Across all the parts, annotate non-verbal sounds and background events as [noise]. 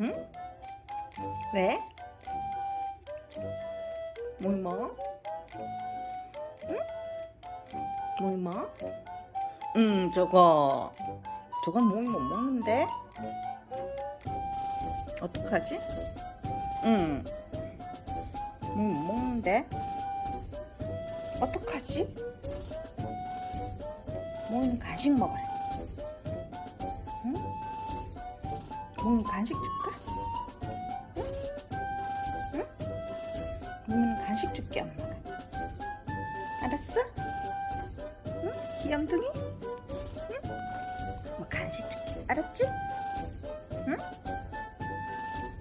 응? 왜? 뭘 먹어? 응? 뭘 먹어? 응, 저거. 저건 몽이 못 먹는데? 어떡하지? 응. 몽이 못 먹는데? 어떡하지? 몽이는 간식 먹어요. 몽이 간식 줄까? 응? 응? 몽이는 간식 줄게, 엄마가. 알았어? 응? 귀염둥이? 응? 뭐 간식 줄게. 알았지? 응?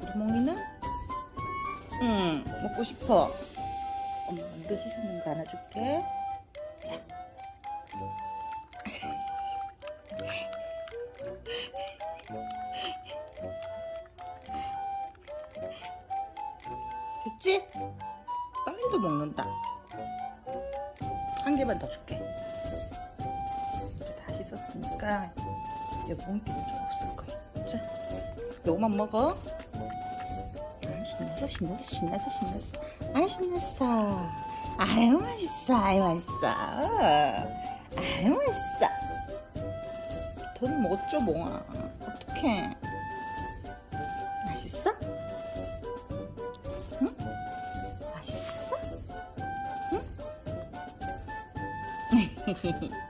우리 몽이는? 응, 먹고 싶어. 엄마 이거 씻었는 거 하나 줄게. 자. [laughs] 됐지? 빨리도 먹는다. 한 개만 더 줄게. 이제 다 씻었으니까 여기 몽기는 좀 없을 거야. 자, 요거만 먹어. 아, 신났어, 신났어, 신났어, 신났어. 아, 신났어. 아유, 맛있어, 아유, 맛있어. 아유, 맛있어. 더는 먹었죠, 몽아. 어떡해. 맛있어? [laughs] 응?